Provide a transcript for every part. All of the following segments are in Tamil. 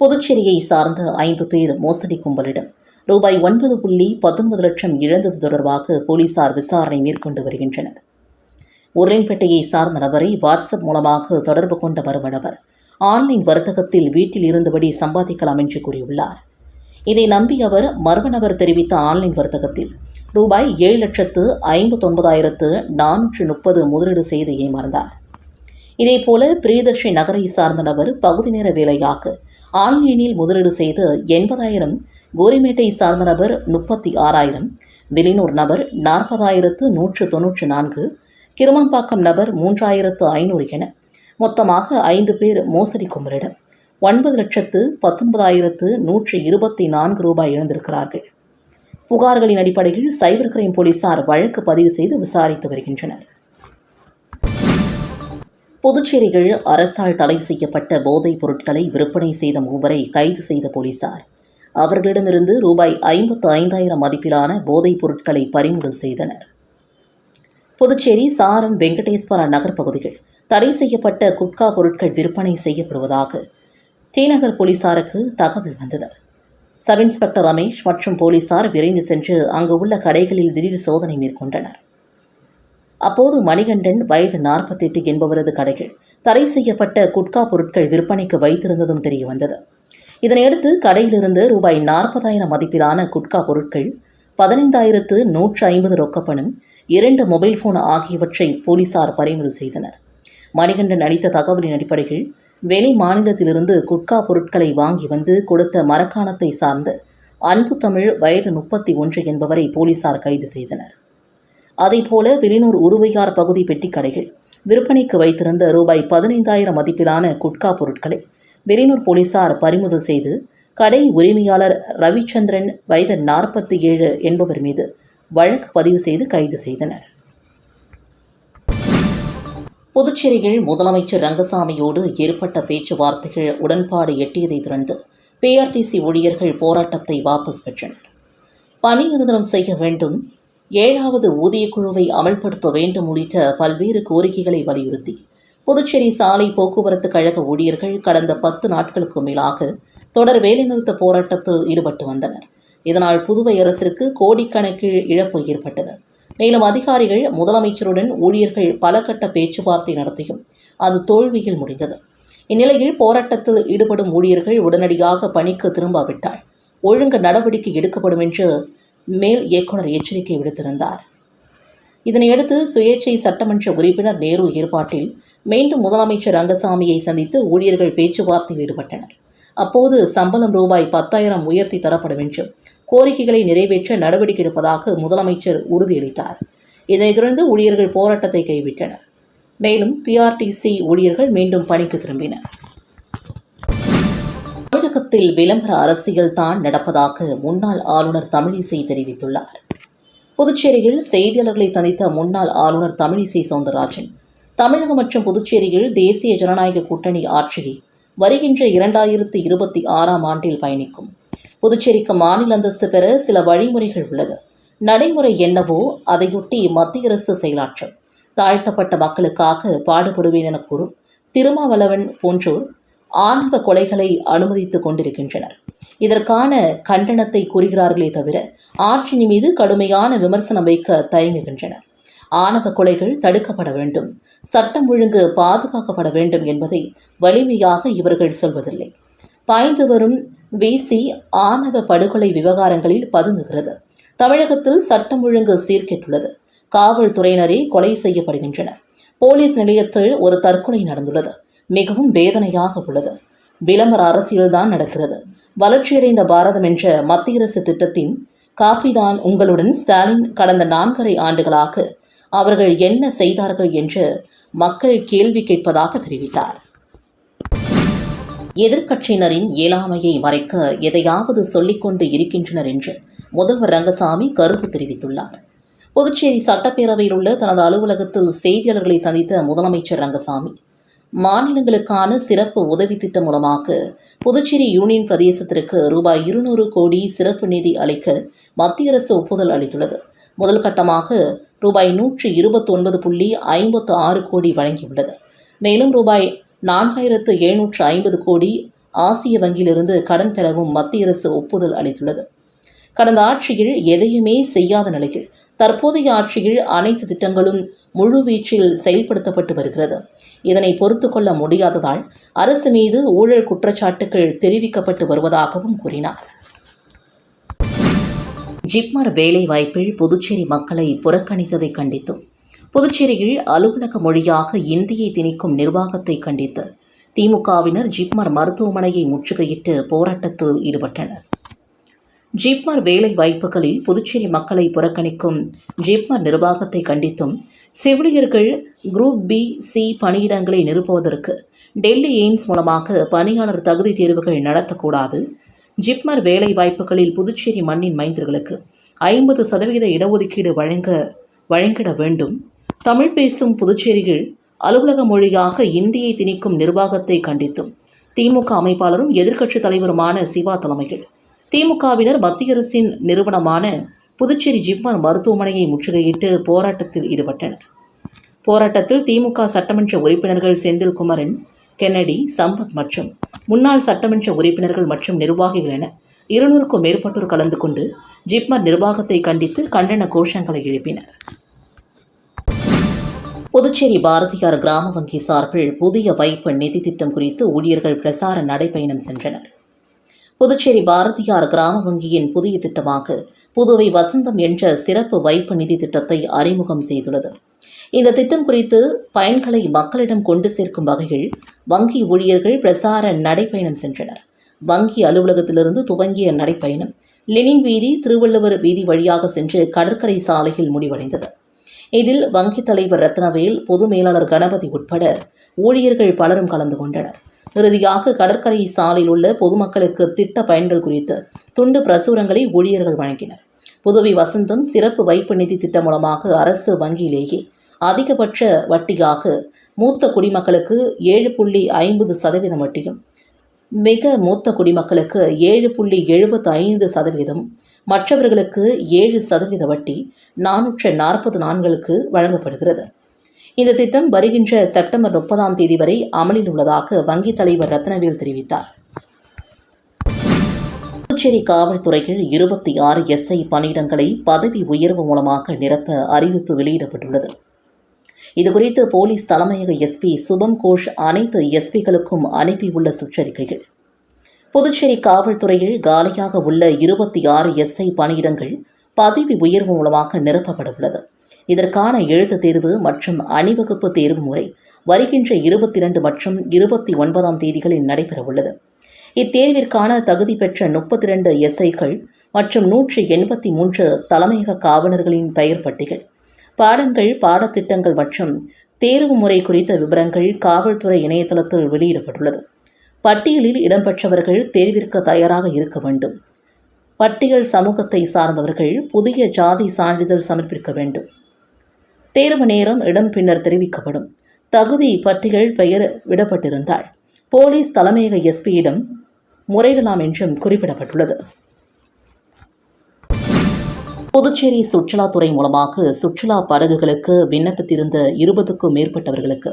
புதுச்சேரியை சார்ந்த ஐந்து பேர் மோசடி கும்பலிடம். ரூபாய் ஒன்பது புள்ளி பத்தொன்பது லட்சம் இழந்தது தொடர்பாக போலீசார் விசாரணை மேற்கொண்டு வருகின்றனர். உருளைப்பேட்டையை சார்ந்த நபரை வாட்ஸ்அப் மூலமாக தொடர்பு கொண்ட மர்ம நபர் ஆன்லைன் வர்த்தகத்தில் வீட்டில் இருந்தபடி சம்பாதிக்கலாம் என்று கூறியுள்ளார். இதை நம்பி அவர் மர்ம நபர் தெரிவித்த ஆன்லைன் வர்த்தகத்தில் ரூபாய் ஏழு லட்சத்து ஐம்பத்தொன்பதாயிரத்து நானூற்று முப்பது முதலீடு செய்து ஏமாந்தார். இதேபோல பிரியதர்ஷி நகரை சார்ந்த நபர் பகுதி நேர வேலையாக ஆன்லைனில் முதலீடு செய்து எண்பதாயிரம் கோரிமேட்டை சார்ந்த நபர் முப்பத்தி ஆறாயிரம் வெளியூர் நபர் நாற்பதாயிரத்து நூற்று தொன்னூற்று நான்கு கிருமம்பாக்கம் நபர் மூன்றாயிரத்து ஐநூறு என மொத்தமாக ஐந்து பேர் மோசடி கும்பலிடம். ஒன்பது லட்சத்து பத்தொன்பதாயிரத்து நூற்று இருபத்தி நான்கு ரூபாய் இழந்திருக்கிறார்கள். புகார்களின் அடிப்படையில் சைபர் கிரைம் போலீசார் வழக்கு பதிவு செய்து விசாரித்து வருகின்றனர். புதுச்சேரியில் அரசால் தடை செய்யப்பட்ட போதைப் பொருட்களை விற்பனை செய்த மூவரை கைது செய்த போலீசார். அவர்களிடமிருந்து ரூபாய் ஐம்பத்து ஐந்தாயிரம் மதிப்பிலான போதைப் பொருட்களை பறிமுதல் செய்தனர். புதுச்சேரி சாரம் வெங்கடேஸ்வரா நகர் பகுதியில் தடை செய்யப்பட்ட குட்கா பொருட்கள் விற்பனை செய்யப்படுவதாக டிநகர் போலீசாருக்கு தகவல் வந்தது. சப் இன்ஸ்பெக்டர் ரமேஷ் மற்றும் போலீசார் விரைந்து சென்று அங்கு உள்ள கடைகளில் திடீர் சோதனை மேற்கொண்டனர். அப்போது மணிகண்டன் வயது நாற்பத்தெட்டு என்பவரது கடைகள் தடை செய்யப்பட்ட குட்கா பொருட்கள் விற்பனைக்கு வைத்திருந்ததும் தெரிய வந்தது இதனையடுத்து கடையிலிருந்து ரூபாய் நாற்பதாயிரம் மதிப்பிலான குட்கா பொருட்கள் பதினைந்தாயிரத்து நூற்று ஐம்பது ரொக்கப்பணம் இரண்டு மொபைல் ஃபோன் ஆகியவற்றை போலீசார் பறிமுதல் செய்தனர். மணிகண்டன் அளித்த தகவலின் அடிப்படையில் வெளி மாநிலத்திலிருந்து குட்கா பொருட்களை வாங்கி வந்து கொடுத்த மரக்காணத்தை சார்ந்த அன்பு தமிழ் வயது முப்பத்தி ஒன்று என்பவரை போலீசார் கைது செய்தனர். அதேபோல வெளியூர் உருவையார் பகுதி பெட்டி கடைகள். விற்பனைக்கு வைத்திருந்த ரூபாய் பதினைந்தாயிரம் மதிப்பிலான குட்கா பொருட்களை வெளியூர் போலீசார் பறிமுதல் செய்து கடை உரிமையாளர் ரவிச்சந்திரன் வயது நாற்பத்தி ஏழு என்பவர் மீது வழக்கு பதிவு செய்து கைது செய்தனர். புதுச்சேரியில் முதலமைச்சர் ரங்கசாமியோடு ஏற்பட்ட பேச்சுவார்த்தைகள் உடன்பாடு எட்டியதைத் தொடர்ந்து பிஆர்டிசி ஊழியர்கள் போராட்டத்தை வாபஸ் பெற்றனர். பணி நிரந்தரம் செய்ய வேண்டும் ஏழாவது ஊதியக்குழுவை அமல்படுத்த வேண்டும் உள்ளிட்ட பல்வேறு கோரிக்கைகளை வலியுறுத்தி புதுச்சேரி சாலை போக்குவரத்து கழக ஊழியர்கள் கடந்த பத்து நாட்களுக்கு மேலாக தொடர் வேலைநிறுத்த போராட்டத்தில் ஈடுபட்டு வந்தனர். இதனால் புதுவை அரசிற்கு கோடிக்கணக்கில் இழப்பு ஏற்பட்டது. மேலும் அதிகாரிகள் முதலமைச்சருடன் ஊழியர்கள் பல கட்ட பேச்சுவார்த்தை நடத்தியும் அது தோல்வியில் முடிந்தது. இந்நிலையில் போராட்டத்தில் ஈடுபடும் ஊழியர்கள் உடனடியாக பணிக்கு திரும்பாவிட்டால் ஒழுங்கு நடவடிக்கை எடுக்கப்படும் என்று மேல் இயக்குனர் எச்சரிக்கை விடுத்திருந்தார். இதனையடுத்து சுயேட்சை சட்டமன்ற உறுப்பினர் நேரு ஏற்பாட்டில் மீண்டும் முதலமைச்சர் ரங்கசாமியை சந்தித்து ஊழியர்கள் பேச்சுவார்த்தையில் ஈடுபட்டனர். அப்போது சம்பளம் ரூபாய் பத்தாயிரம் உயர்த்தி தரப்படும் என்றும் கோரிக்கைகளை நிறைவேற்ற நடவடிக்கை எடுப்பதாக முதலமைச்சர் உறுதியளித்தார். இதனைத் தொடர்ந்து ஊழியர்கள் போராட்டத்தை கைவிட்டனர். மேலும் பிஆர்டிசி ஊழியர்கள் மீண்டும் பணிக்கு திரும்பினர். தமிழகத்தில் விளம்பர அரசியல் தான் நடப்பதாக முன்னாள் ஆளுநர் தமிழிசை தெரிவித்துள்ளார். புதுச்சேரியில் செய்தியாளர்களை சந்தித்த முன்னாள் ஆளுநர் தமிழிசை சவுந்தரராஜன் தமிழகம் மற்றும் புதுச்சேரியில் தேசிய ஜனநாயக கூட்டணி ஆட்சியை வருகின்ற இரண்டாயிரத்து இருபத்தி ஆறாம் ஆண்டில் பயணிக்கும். புதுச்சேரிக்கு மாநில அந்தஸ்து பெற சில வழிமுறைகள் உள்ளது. நடைமுறை என்னவோ அதையொட்டி மத்திய அரசு செயலாற்றும். தாழ்த்தப்பட்ட மக்களுக்காக பாடுபடுவேன் என கூறும் திருமாவளவன் போன்றோர் ஆணவ கொலைகளை அனுமதித்துக் கொண்டிருக்கின்றனர். இதற்கான கண்டனத்தை கூறுகிறார்களே தவிர ஆட்சியின் மீது கடுமையான விமர்சனம் வைக்க தயங்குகின்றனர். ஆணவ கொலைகள் தடுக்கப்பட வேண்டும். சட்டம் ஒழுங்கு பாதுகாக்கப்பட வேண்டும் என்பதை வலிமையாக இவர்கள் சொல்வதில்லை. பாய்ந்து வரும் விசி ஆணவ படுகொலை விவகாரங்களில் பதுங்குகிறது. தமிழகத்தில் சட்டம் ஒழுங்கு சீர்கெட்டுள்ளது. காவல்துறையினரே கொலை செய்யப்படுகின்றனர். போலீஸ் நிலையத்தில் ஒரு தற்கொலை நடந்துள்ளது. மிகவும் வேதனையாக உள்ளது. விளம்பர அரசியல்தான் நடக்கிறது. வளர்ச்சியடைந்த பாரதம் என்ற மத்திய அரசு திட்டத்தின் காப்பிதான் உங்களுடன் ஸ்டாலின் கடந்த நான்கரை ஆண்டுகளாக அவர்கள் என்ன செய்தார்கள் என்று மக்கள் கேள்வி கேட்பதாக தெரிவித்தார். எதிர்க்கட்சியினரின் இயலாமையை மறைக்க எதையாவது சொல்லிக்கொண்டு இருக்கின்றனர் என்று முதல்வர் ரங்கசாமி கருத்து தெரிவித்துள்ளார். புதுச்சேரி சட்டப்பேரவையில் உள்ள தனது அலுவலகத்தில் செய்தியாளர்களை சந்தித்த முதலமைச்சர் ரங்கசாமி மாநிலங்களுக்கான சிறப்பு உதவி திட்டம் மூலமாக புதுச்சேரி யூனியன் பிரதேசத்திற்கு ரூபாய் இருநூறு கோடி சிறப்பு நிதி அளிக்க மத்திய அரசு ஒப்புதல் அளித்துள்ளது. முதல் கட்டமாக ரூபாய் நூற்று இருபத்தொன்பது புள்ளி ஐம்பத்து ஆறு கோடி வழங்கியுள்ளது. மேலும் ரூபாய் நான்காயிரத்து எழுநூற்று ஐம்பது கோடி ஆசிய வங்கியிலிருந்து கடன் பெறவும் மத்திய அரசு ஒப்புதல் அளித்துள்ளது. கடந்த ஆட்சியில் எதையுமே செய்யாத நிலையில் தற்போதைய ஆட்சியில் அனைத்து திட்டங்களும் முழுவீச்சில் செயல்படுத்தப்பட்டு வருகிறது. இதனை பொறுத்து கொள்ள முடியாததால் அரசு மீது ஊழல் குற்றச்சாட்டுகள் தெரிவிக்கப்பட்டு வருவதாகவும் கூறினார். ஜிப்மர் வேலைவாய்ப்பில் புதுச்சேரி மக்களை புறக்கணித்ததை கண்டித்தும் புதுச்சேரியில் அலுவலக மொழியாக இந்தியை திணிக்கும் நிர்வாகத்தை கண்டித்து திமுகவினர் ஜிப்மர் மருத்துவமனையை முற்றுகையிட்டு போராட்டத்தில் ஈடுபட்டனர். ஜிப்மர் வேலை வாய்ப்புகளில் புதுச்சேரி மக்களை புறக்கணிக்கும். ஜிப்மர் நிர்வாகத்தை கண்டித்தும் செவிலியர்கள் குரூப் பி சி பணியிடங்களை நிரப்புவதற்கு டெல்லி எய்ம்ஸ் மூலமாக பணியாளர் தகுதி தேர்வுகள் நடத்தக்கூடாது. ஜிப்மர் வேலை வாய்ப்புகளில் புதுச்சேரி மண்ணின் மைந்தர்களுக்கு ஐம்பது சதவீத இடஒதுக்கீடு வழங்க வழங்கிட வேண்டும். தமிழ் பேசும் புதுச்சேரியில் அலுவலக மொழியாக இந்தியை திணிக்கும் நிர்வாகத்தை கண்டித்தும் திமுக அமைப்பாளரும் எதிர்க்கட்சித் தலைவருமான சிவா தலைமையில் திமுகவினர் மத்திய அரசின் நிறுவனமான புதுச்சேரி ஜிப்மர் மருத்துவமனையை முற்றுகையிட்டு போராட்டத்தில் ஈடுபட்டனர். போராட்டத்தில் திமுக சட்டமன்ற உறுப்பினர்கள் செந்தில்குமரன் கென்னடி சம்பத் மற்றும் முன்னாள் சட்டமன்ற உறுப்பினர்கள் மற்றும் நிர்வாகிகள் என இருநூறுக்கும் மேற்பட்டோர் கலந்து கொண்டு ஜிப்மர் நிர்வாகத்தை கண்டித்து கண்டன கோஷங்களை எழுப்பினர். புதுச்சேரி பாரதியார் கிராம வங்கி சார்பில் புதிய வைப்பு நிதி திட்டம் குறித்து ஊழியர்கள் பிரசார நடைபயணம் சென்றனர். புதுச்சேரி பாரதியார் கிராம வங்கியின் புதிய திட்டமாக புதுவை வசந்தம் என்ற சிறப்பு வைப்பு நிதி திட்டத்தை அறிமுகம் செய்துள்ளது. இந்த திட்டம் குறித்து பயன்களை மக்களிடம் கொண்டு சேர்க்கும் வகையில் வங்கி ஊழியர்கள் பிரசார நடைப்பயணம் சென்றனர். வங்கி அலுவலகத்திலிருந்து துவங்கிய நடைப்பயணம் லெனின் வீதி திருவள்ளுவர் வீதி வழியாக சென்று கடற்கரை சாலையில் முடிவடைந்தது. இதில் வங்கித் தலைவர் ரத்னவேல் பொது மேலாளர் கணபதி உட்பட ஊழியர்கள் பலரும் கலந்து கொண்டனர். இறுதியாக கடற்கரை சாலையில் உள்ள பொதுமக்களுக்கு திட்ட பயன்கள் குறித்து துண்டு பிரசுரங்களை ஊழியர்கள் வழங்கினர். புதுவை வசந்தம் சிறப்பு வைப்பு நிதி திட்டம் மூலமாக அரசு வங்கியிலேயே அதிகபட்ச வட்டியாக மூத்த குடிமக்களுக்கு ஏழு புள்ளி ஐம்பது சதவீதம் வட்டியும் மிக மூத்த குடிமக்களுக்கு ஏழு புள்ளி எழுபத்து ஐந்து சதவீதம் மற்றவர்களுக்கு ஏழு சதவீத வட்டி நானூற்று நாற்பது நான்களுக்கு வழங்கப்படுகிறது. இந்த திட்டம் வருகின்ற செப்டம்பர் முப்பதாம் தேதி வரை அமலில் உள்ளதாக வங்கித் தலைவர் ரத்னவேல் தெரிவித்தார். புதுச்சேரி காவல்துறையில் இருபத்தி ஆறு எஸ்ஐ பணியிடங்களை பதவி உயர்வு மூலமாக நிரப்ப அறிவிப்பு வெளியிடப்பட்டுள்ளது. இதுகுறித்து போலீஸ் தலைமையக எஸ்பி சுபம் கோஷ் அனைத்து எஸ்பிகளுக்கும் அனுப்பியுள்ள சுற்றறிக்கைகள். புதுச்சேரி காவல்துறையில் காலியாக உள்ள இருபத்தி ஆறு எஸ்ஐ பணியிடங்கள் பதவி உயர்வு மூலமாக நிரப்பப்பட உள்ளது. இதற்கான எழுத்துத் தேர்வு மற்றும் அணிவகுப்பு தேர்வு முறை வருகின்ற இருபத்தி இரண்டு மற்றும் இருபத்தி ஒன்பதாம் தேதிகளில் நடைபெறவுள்ளது. இத்தேர்விற்கான தகுதி பெற்ற முப்பத்தி இரண்டு எஸ்ஐக்கள் மற்றும் நூற்றி எண்பத்தி மூன்று தலைமையக காவலர்களின் பெயர் பட்டியல் பாடங்கள் பாடத்திட்டங்கள் மற்றும் தேர்வு முறை குறித்த விவரங்கள் காவல்துறை இணையதளத்தில் வெளியிடப்பட்டுள்ளது. பட்டியலில் இடம்பெற்றவர்கள் தேர்விற்கு தயாராக இருக்க வேண்டும். பட்டியல் சமூகத்தை சார்ந்தவர்கள் புதிய ஜாதி சான்றிதழ் சமர்ப்பிக்க வேண்டும். தேர்வு நேரம் இடம் பின்னர் தெரிவிக்கப்படும். தகுதி பட்டியல் பெயர் விடப்பட்டிருந்தால் போலீஸ் தலைமையக எஸ்பியிடம் முறையிடலாம் என்றும் குறிப்பிடப்பட்டுள்ளது. புதுச்சேரி சுற்றுலாத்துறை மூலமாக சுற்றுலா படகுகளுக்கு விண்ணப்பித்திருந்த இருபதுக்கும் மேற்பட்டவர்களுக்கு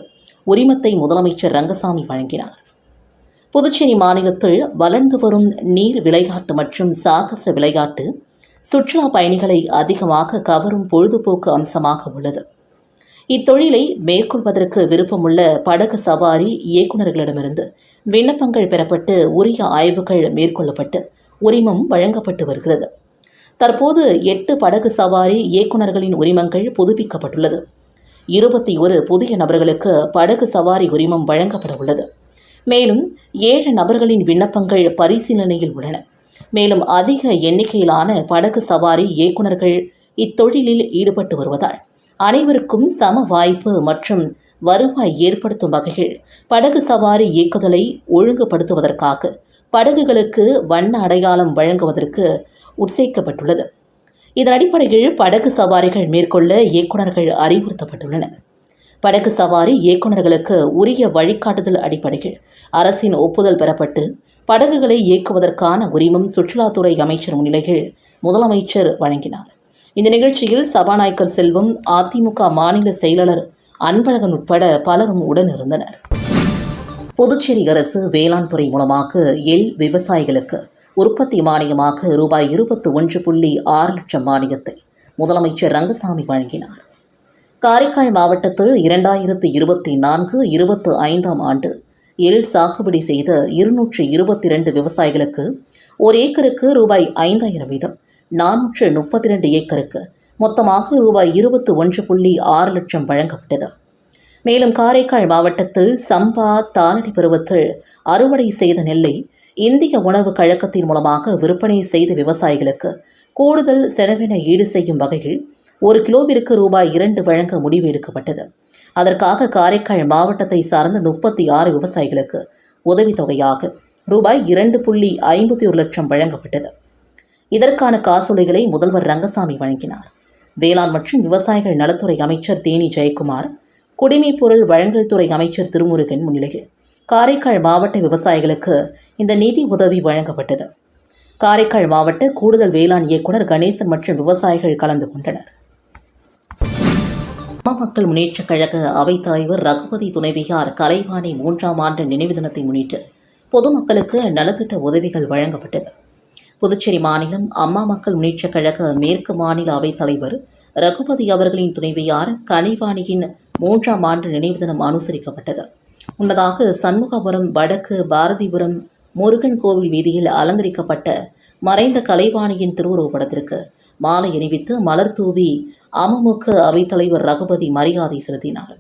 உரிமத்தை முதலமைச்சர் ரங்கசாமி வழங்கினார். புதுச்சேரி மாநிலத்தில் வளர்ந்து வரும் நீர் விளையாட்டு மற்றும் சாகச விளையாட்டு சுற்றுலா பயணிகளை அதிகமாக கவரும் பொழுதுபோக்கு அம்சமாக உள்ளது. இத்தொழிலை மேற்கொள்வதற்கு விருப்பமுள்ள படகு சவாரி இயக்குநர்களிடமிருந்து விண்ணப்பங்கள் பெறப்பட்டு உரிய ஆய்வுகள் மேற்கொள்ளப்பட்டு உரிமம் வழங்கப்பட்டு வருகிறது. தற்போது எட்டு படகு சவாரி இயக்குநர்களின் உரிமங்கள் புதுப்பிக்கப்பட்டுள்ளது. இருபத்தி ஒரு புதிய நபர்களுக்கு படகு சவாரி உரிமம் வழங்கப்பட உள்ளது மேலும் ஏழு நபர்களின் விண்ணப்பங்கள் பரிசீலனையில் உள்ளன. மேலும் அதிக எண்ணிக்கையிலான படகு சவாரி இயக்குநர்கள் இத்தொழிலில் ஈடுபட்டு வருவதால் அனைவருக்கும் சம வாய்ப்பு மற்றும் வருவாய் ஏற்படுத்தும் வகையில் படகு சவாரி இயக்குதலை ஒழுங்குபடுத்துவதற்காக படகுகளுக்கு வண்ண அடையாளம் வழங்குவதற்கு உற்சேக்கப்பட்டுள்ளது இதன் அடிப்படையில் படகு சவாரிகள் மேற்கொள்ள இயக்குநர்கள் அறிவுறுத்தப்பட்டுள்ளனர். படகு சவாரி இயக்குநர்களுக்கு உரிய வழிகாட்டுதல் அடிப்படையில் அரசின் ஒப்புதல் பெறப்பட்டு படகுகளை இயக்குவதற்கான உரிமம் சுற்றுலாத்துறை அமைச்சர் முன்னிலையில் முதலமைச்சர் வழங்கினார். இந்த நிகழ்ச்சியில் சபாநாயகர் செல்வம் அதிமுக மாநில செயலாளர் அன்பழகன் உட்பட பலரும் உடனிருந்தனர். புதுச்சேரி அரசு வேளாண் துறை மூலமாக எல் விவசாயிகளுக்கு உற்பத்தி மானியமாக ரூபாய் இருபத்து ஒன்று புள்ளி ஆறு லட்சம் மானியத்தை முதலமைச்சர் ரங்கசாமி வழங்கினார். காரைக்கால் மாவட்டத்தில் இரண்டாயிரத்து இருபத்தி நான்கு இருபத்து ஐந்தாம் ஆண்டு எள் சாகுபடி செய்த இருநூற்று இருபத்தி ரெண்டு விவசாயிகளுக்கு ஒரு ஏக்கருக்கு ரூபாய் ஐந்தாயிரம் வீதம் நானூற்று முப்பத்தி ரெண்டு ஏக்கருக்கு மொத்தமாக ரூபாய் இருபத்து ஒன்று புள்ளி ஆறு லட்சம் வழங்கப்பட்டது. மேலும் காரைக்கால் மாவட்டத்தில் சம்பா தானடி பருவத்தில் அறுவடை செய்த நெல்லை இந்திய உணவு கழகத்தின் மூலமாக விற்பனை செய்த விவசாயிகளுக்கு கூடுதல் செலவினை ஈடு செய்யும் வகையில் ஒரு கிலோவிற்கு ரூபாய் இரண்டு வழங்க முடிவு எடுக்கப்பட்டது. அதற்காக காரைக்கால் மாவட்டத்தை சார்ந்த முப்பத்தி ஆறு விவசாயிகளுக்கு உதவித்தொகையாக ரூபாய் இரண்டு புள்ளி ஐம்பத்தி ஒரு லட்சம் வழங்கப்பட்டது. இதற்கான காசோலைகளை முதல்வர் ரங்கசாமி வழங்கினார். வேளாண் மற்றும் விவசாயிகள் நலத்துறை அமைச்சர் தேனி ஜெயக்குமார் குடிமைப் பொருள் வழங்கல் துறை அமைச்சர் திருமுருகன் முன்னிலையில் காரைக்கால் மாவட்ட விவசாயிகளுக்கு இந்த நிதி உதவி வழங்கப்பட்டது. காரைக்கால் மாவட்ட கூடுதல் வேளாண் இயக்குனர் கணேசன் மற்றும் விவசாயிகள் கலந்து கொண்டனர். மக்கள் முன்னேற்றக் கழக அவைத்தலைவர் ரகுபதி துணைவியார் கலைவாணி மூன்றாம் ஆண்டு நினைவு தினத்தை முன்னிட்டு பொதுமக்களுக்கு நலத்திட்ட உதவிகள் வழங்கப்பட்டது. புதுச்சேரி மாநிலம் அம்மா மக்கள் முன்னேற்றக் கழக மேற்கு மாநில அவைத்தலைவர் ரகுபதி அவர்களின் துணைவியார் கலைவாணியின் மூன்றாம் ஆண்டு நினைவு தினம் அனுசரிக்கப்பட்டது. முன்னதாக சண்முகபுரம் வடக்கு பாரதிபுரம் முருகன் கோவில் வீதியில் அலங்கரிக்கப்பட்ட மறைந்த கலைவாணியின் திருவுருவப்படத்திற்கு படத்திற்கு மாலை அணிவித்து மலர் தூவி அமமுக அவைத்தலைவர் ரகுபதி மரியாதை செலுத்தினார்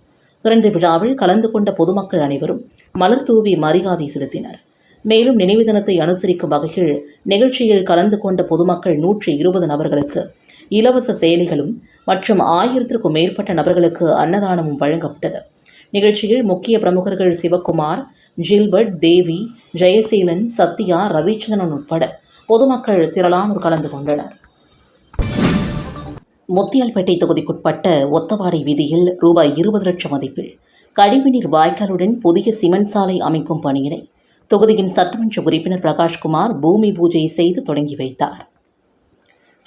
தொடர்ந்து விழாவில் கலந்து கொண்ட பொதுமக்கள் அனைவரும் மலர் தூவி மரியாதை செலுத்தினர். மேலும் நினைவு தினத்தை அனுசரிக்கும் வகையில் நிகழ்ச்சியில் கலந்து கொண்ட பொதுமக்கள் நூற்றி இருபது நபர்களுக்கு இலவச செயலிகளும் மற்றும் ஆயிரத்திற்கும் மேற்பட்ட நபர்களுக்கு அன்னதானமும் வழங்கப்பட்டது. நிகழ்ச்சியில் முக்கிய பிரமுகர்கள் சிவக்குமார் ஜில்பர்ட் தேவி ஜெயசீலன் சத்யா ரவிச்சந்திரன் உட்பட பொதுமக்கள் திரளானோர் கலந்து கொண்டனர். முத்தியால்பேட்டை தொகுதிக்குட்பட்ட ஒத்தவாடை வீதியில் ரூபாய் இருபது லட்சம் மதிப்பில் கழிவுநீர் வாய்க்காலுடன் புதிய சிமெண்ட் சாலை அமைக்கும் பணியினை தொகுதியின் சட்டமன்ற உறுப்பினர் பிரகாஷ்குமார் பூமி பூஜை செய்து தொடங்கி வைத்தார்.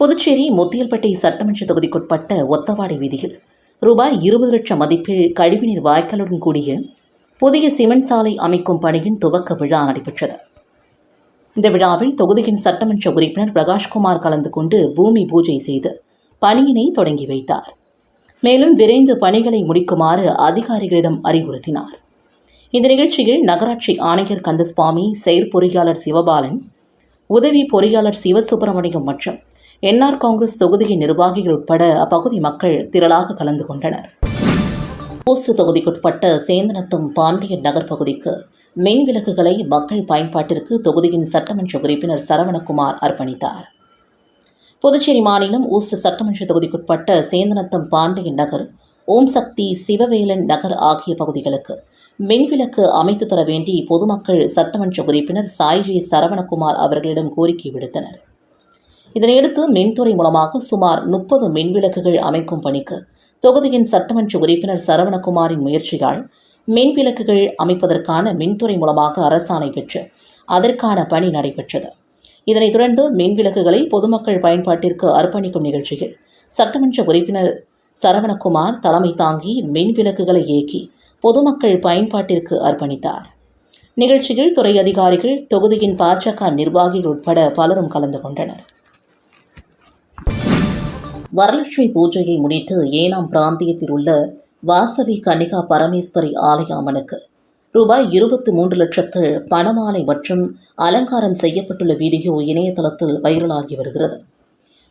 புதுச்சேரி முத்தியல்பேட்டை சட்டமன்ற தொகுதிக்குட்பட்ட ஒத்தவாடை வீதியில் ரூபாய் இருபது லட்சம் மதிப்பில் கழிவுநீர் வாய்க்காலுடன் கூடிய புதிய சிமெண்ட் சாலை அமைக்கும் பணியின் துவக்க விழா நடைபெற்றது. இந்த விழாவில் தொகுதியின் சட்டமன்ற உறுப்பினர் பிரகாஷ்குமார் கலந்து கொண்டு பூமி பூஜை செய்து பணியினை தொடங்கி வைத்தார். மேலும் விரைந்து பணிகளை முடிக்குமாறு அதிகாரிகளிடம் அறிவுறுத்தினார். இந்த நிகழ்ச்சியில் நகராட்சி ஆணையர் கந்தசுவாமி செயற்பொறியாளர் சிவபாலன் உதவி பொறியாளர் சிவசுப்பிரமணியம் மற்றும் என்ஆர் காங்கிரஸ் தொகுதியின் நிர்வாகிகள் உட்பட அப்பகுதி மக்கள் திரளாக கலந்து கொண்டனர். ஊசு தொகுதிக்குட்பட்ட சேந்தனத்தும் பாண்டியன் நகர் பகுதிக்கு மின் விளக்குகளை மக்கள் பயன்பாட்டிற்கு தொகுதியின் சட்டமன்ற உறுப்பினர் சரவணகுமார் அர்ப்பணித்தார். புதுச்சேரி மாநிலம் ஊஸ்ட் சட்டமன்ற தொகுதிக்குட்பட்ட சேந்தனத்தம் பாண்டியன் நகர் ஓம் சக்தி சிவவேலன் நகர் ஆகிய பகுதிகளுக்கு மின்விளக்கு அமைத்து தர வேண்டி பொதுமக்கள் சட்டமன்ற உறுப்பினர் சாய்ஜி சரவணகுமார் அவர்களிடம் கோரிக்கை விடுத்தனர். இதனையடுத்து மின்துறை மூலமாக சுமார் முப்பது மின்விளக்குகள் அமைக்கும் பணிக்கு தொகுதியின் சட்டமன்ற உறுப்பினர் சரவணகுமாரின் முயற்சியால் மின்விளக்குகள் அமைப்பதற்கான மின்துறை மூலமாக அரசாணை பெற்று அதற்கான பணி நடைபெற்றது. இதனைத் தொடர்ந்து மின்விளக்குகளை பொதுமக்கள் பயன்பாட்டிற்கு அர்ப்பணிக்கும் நிகழ்ச்சியில் சட்டமன்ற உறுப்பினர் சரவணகுமார் தலைமை தாங்கி மின்விளக்குகளை இயக்கி பொதுமக்கள் பயன்பாட்டிற்கு அர்ப்பணித்தார். நிகழ்ச்சியில் துறை அதிகாரிகள் தொகுதியின் பாஜக நிர்வாகிகள் உட்பட பலரும் கலந்து கொண்டனர். வரலட்சுமி பூஜையை முன்னிட்டு ஏனாம் பிராந்தியத்தில் உள்ள வாசவி கன்னிகா பரமேஸ்வரி ஆலய அம்மனுக்கு ரூபாய் இருபத்தி மூன்று லட்சத்தில் பணமாலை மற்றும் அலங்காரம் செய்யப்பட்டுள்ள வீடியோ இணையதளத்தில் வைரலாகி வருகிறது.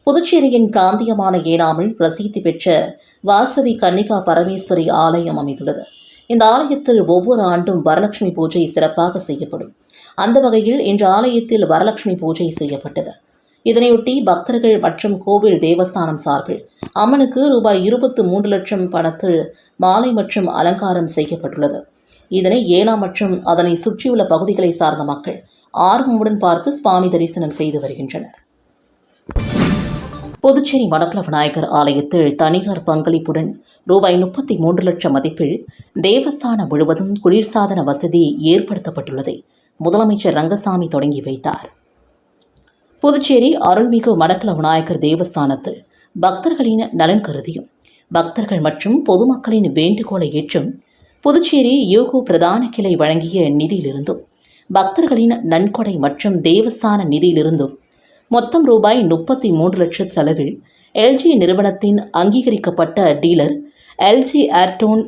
புதுச்சேரியின் பிராந்தியமான ஏனாமில் பிரசித்தி பெற்ற வாசவி கன்னிகா பரமேஸ்வரி ஆலயம் அமைந்துள்ளது. இந்த ஆலயத்தில் ஒவ்வொரு ஆண்டும் வரலட்சுமி பூஜை சிறப்பாக செய்யப்படும். அந்த வகையில் இன்று ஆலயத்தில் வரலட்சுமி பூஜை செய்யப்பட்டது. இதனையொட்டி பக்தர்கள் மற்றும் கோவில் தேவஸ்தானம் சார்பில் அம்மனுக்கு ரூபாய் இருபத்து மூன்று லட்சம் பணத்தில் மாலை மற்றும் அலங்காரம் செய்யப்பட்டுள்ளது. இதனை ஏனா மற்றும் அதனை சுற்றியுள்ள பகுதிகளை சார்ந்த மக்கள் ஆர்வமுடன் பார்த்து சுவாமி தரிசனம் செய்து வருகின்றனர். புதுச்சேரி வடக்குல விநாயகர் ஆலயத்தில் தனியார் பங்களிப்புடன் ரூபாய் முப்பத்தி மூன்று லட்சம் மதிப்பில் தேவஸ்தானம் முழுவதும் குளிர்சாதன வசதி ஏற்படுத்தப்பட்டுள்ளதை முதலமைச்சர் ரங்கசாமி தொடங்கி வைத்தார். புதுச்சேரி அருள்மிகு வடக்குல விநாயகர் தேவஸ்தானத்தில் பக்தர்களின் நலன் கருதியும் பக்தர்கள் மற்றும் பொதுமக்களின் வேண்டுகோளை ஏற்றும் புதுச்சேரி யூகோ பிரதான கிளை வழங்கிய நிதியிலிருந்தும் பக்தர்களின் நன்கொடை மற்றும் தேவஸ்தான நிதியிலிருந்தும் மொத்தம் ரூபாய் முப்பத்தி மூன்று லட்சம் செலவில் எல்ஜி நிறுவனத்தின் அங்கீகரிக்கப்பட்ட டீலர் எல்ஜி ஏர்டோன்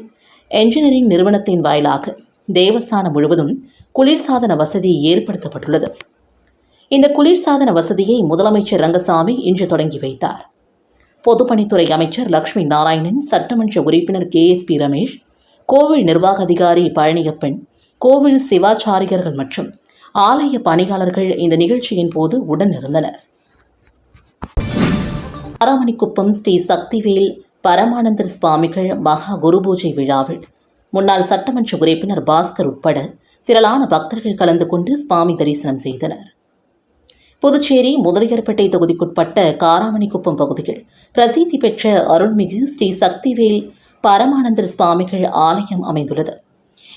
என்ஜினியரிங் நிறுவனத்தின் வாயிலாக தேவஸ்தானம் முழுவதும் குளிர்சாதன வசதி ஏற்படுத்தப்பட்டுள்ளது. இந்த குளிர்சாதன வசதியை முதலமைச்சர் ரங்கசாமி இன்று தொடங்கி வைத்தார். பொதுப்பணித்துறை அமைச்சர் லக்ஷ்மி நாராயணன் சட்டமன்ற உறுப்பினர் கே எஸ் பி ரமேஷ் கோவில் நிர்வாக அதிகாரி பழனியப்பன் கோவில் சிவாச்சாரியர்கள் மற்றும் ஆலய பணியாளர்கள் இந்த நிகழ்ச்சியின் போது உடன் இருந்தனர் காராமணிக்குப்பம் ஸ்ரீ சக்திவேல் பரமானந்தர் சுவாமிகள் மகா குருபூஜை விழாவில் முன்னாள் சட்டமன்ற உறுப்பினர் பாஸ்கர் உட்பட திரளான பக்தர்கள் கலந்து கொண்டு சுவாமி தரிசனம் செய்தனர். புதுச்சேரி முதலியார்பேட்டை தொகுதிக்குட்பட்ட காராமணிக்குப்பம் பகுதியில் பிரசித்தி பெற்ற அருள்மிகு ஸ்ரீ சக்திவேல் பரமானந்தர் சுவாமிகள் ஆலயம் அமைந்துள்ளது.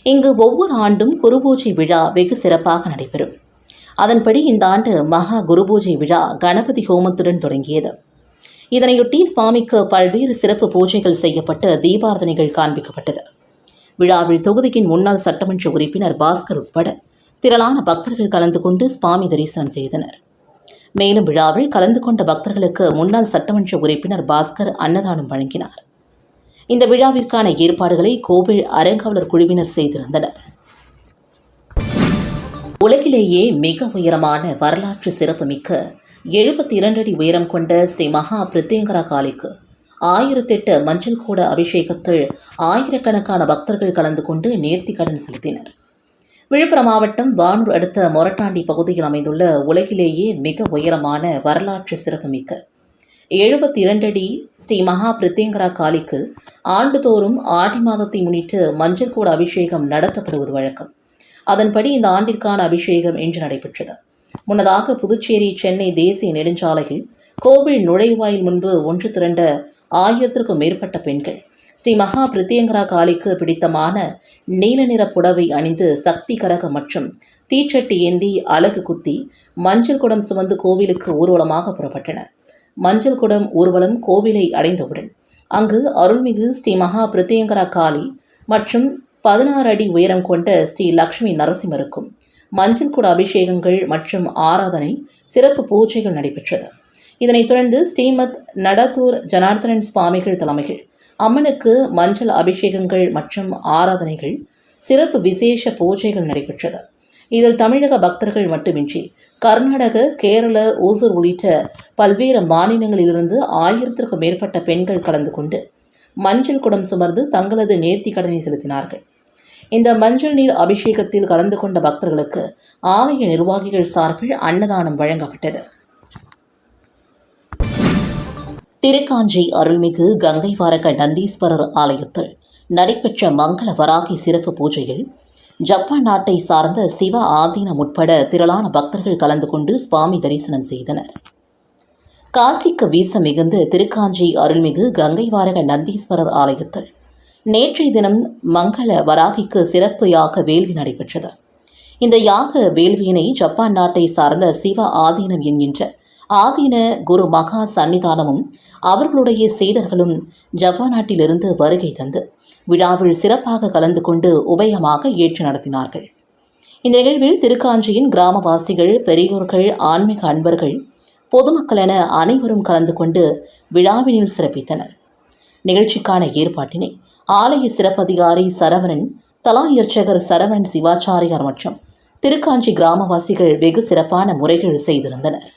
இங்கு ஒவ்வொரு ஆண்டும் குருபூஜை விழா வெகு சிறப்பாக நடைபெறும். அதன்படி இந்த ஆண்டு மகா குருபூஜை விழா கணபதி ஹோமத்துடன் தொடங்கியது. இதனையொட்டி சுவாமிக்கு பல்வேறு சிறப்பு பூஜைகள் செய்யப்பட்டு தீபாரதனைகள் காண்பிக்கப்பட்டது. விழாவில் தொகுதியின் முன்னாள் சட்டமன்ற உறுப்பினர் பாஸ்கர் உட்பட திரளான பக்தர்கள் கலந்து கொண்டு சுவாமி தரிசனம் செய்தனர். மேலும் விழாவில் கலந்து கொண்ட பக்தர்களுக்கு முன்னாள் சட்டமன்ற உறுப்பினர் பாஸ்கர் அன்னதானம் வழங்கினார். இந்த விழாவிற்கான ஏற்பாடுகளை கோவில் அறங்காவலர் குழுவினர் செய்திருந்தனர். உலகிலேயே மிக உயரமான வரலாற்று சிறப்புமிக்க எழுபத்தி இரண்டு அடி உயரம் கொண்ட ஸ்ரீ மகா பிரித்தேங்கரா காளிக்கு ஆயிரத்தெட்டு மஞ்சள் கூட அபிஷேகத்தில் ஆயிரக்கணக்கான பக்தர்கள் கலந்து கொண்டு நேர்த்திக்கடன் செலுத்தினர். விழுப்புரம் மாவட்டம் வானூர் அடுத்த மொரட்டாண்டி பகுதியில் அமைந்துள்ள உலகிலேயே மிக உயரமான வரலாற்று சிறப்புமிக்க எழுபத்தி இரண்டடி ஸ்ரீ மகா பிரித்தேங்கரா காளிக்கு ஆண்டுதோறும் ஆடி மாதத்தை முன்னிட்டு மஞ்சள் கூட அபிஷேகம் நடத்தப்படுவது வழக்கம். அதன்படி இந்த ஆண்டிற்கான அபிஷேகம் இன்று நடைபெற்றது. முன்னதாக புதுச்சேரி சென்னை தேசிய நெடுஞ்சாலையில் கோவில் நுழைவாயில் முன்பு ஒன்று திரண்ட ஆயிரத்திற்கும் மேற்பட்ட பெண்கள் ஸ்ரீ மகா பிரித்தியங்கரா காளிக்கு பிடித்தமான நீல நிற புடவை அணிந்து சக்தி கரகம் மற்றும் தீச்சட்டி ஏந்தி அலகு குத்தி மஞ்சள் குடம் சுமந்து கோவிலுக்கு ஊர்வலமாக புறப்பட்டனர். மஞ்சள் குடம் ஊர்வலம் கோவிலை அடைந்தவுடன் அங்கு அருள்மிகு ஸ்ரீ மகா பிரத்யங்கரா காளி மற்றும் பதினாறு அடி உயரம் கொண்ட ஸ்ரீ லக்ஷ்மி நரசிம்மருக்கும் மஞ்சள் குட அபிஷேகங்கள் மற்றும் ஆராதனை சிறப்பு பூஜைகள் நடைபெற்றது. இதனைத் தொடர்ந்து ஸ்ரீமத் நடத்தூர் ஜனார்தனன் சுவாமிகள் தலைமையில் அம்மனுக்கு மஞ்சள் அபிஷேகங்கள் மற்றும் ஆராதனைகள் சிறப்பு விசேஷ பூஜைகள் நடைபெற்றது. இதில் தமிழக பக்தர்கள் மட்டுமின்றி கர்நாடக கேரள ஓசூர் உள்ளிட்ட பல்வேறு மாநிலங்களிலிருந்து ஆயிரத்திற்கும் மேற்பட்ட பெண்கள் கலந்து கொண்டு மஞ்சள் குடம் சுமர்ந்து தங்களது நேர்த்தி கடனை செலுத்தினார்கள். இந்த மஞ்சள் நீர் அபிஷேகத்தில் கலந்து கொண்ட பக்தர்களுக்கு ஆலய நிர்வாகிகள் சார்பில் அன்னதானம் வழங்கப்பட்டது. திருக்காஞ்சி அருள்மிகு கங்கை வாரக நந்தீஸ்வரர் ஆலயத்தில் நடைபெற்ற மங்கள வராகி சிறப்பு பூஜையில் ஜப்பான் நாட்டை சார்ந்த சிவ ஆதீனம் உட்பட திரளான பக்தர்கள் கலந்து கொண்டு சுவாமி தரிசனம் செய்தனர். காசிக்கு வீச மிகுந்த திருக்காஞ்சி அருள்மிகு கங்கை வாரக நந்தீஸ்வரர் ஆலயத்தில் நேற்றைய தினம் மங்கள வராகிக்கு சிறப்பு யாக வேள்வி நடைபெற்றது. இந்த யாக வேள்வியினை ஜப்பான் நாட்டை சார்ந்த சிவ ஆதீனம் என்கின்ற ஆதீன குரு மகா சன்னிதானமும் அவர்களுடைய சீடர்களும் ஜப்பான் நாட்டிலிருந்து வருகை தந்து விழாவில் சிறப்பாக கலந்து கொண்டு உபயமாக ஏற்று நடத்தினார்கள். இந்த நிகழ்வில் திருக்காஞ்சியின் கிராமவாசிகள் பெரியோர்கள் ஆன்மீக அன்பர்கள் பொதுமக்கள் என அனைவரும் கலந்து கொண்டு விழாவினில் சிறப்பித்தனர். நிகழ்ச்சிக்கான ஏற்பாட்டினை ஆலய சிறப்பதிகாரி சரவணன் தலா இயற்சகர் சரவணன் சிவாச்சாரியார் மற்றும் திருக்காஞ்சி கிராமவாசிகள் வெகு சிறப்பான முறைகள் செய்திருந்தனர்.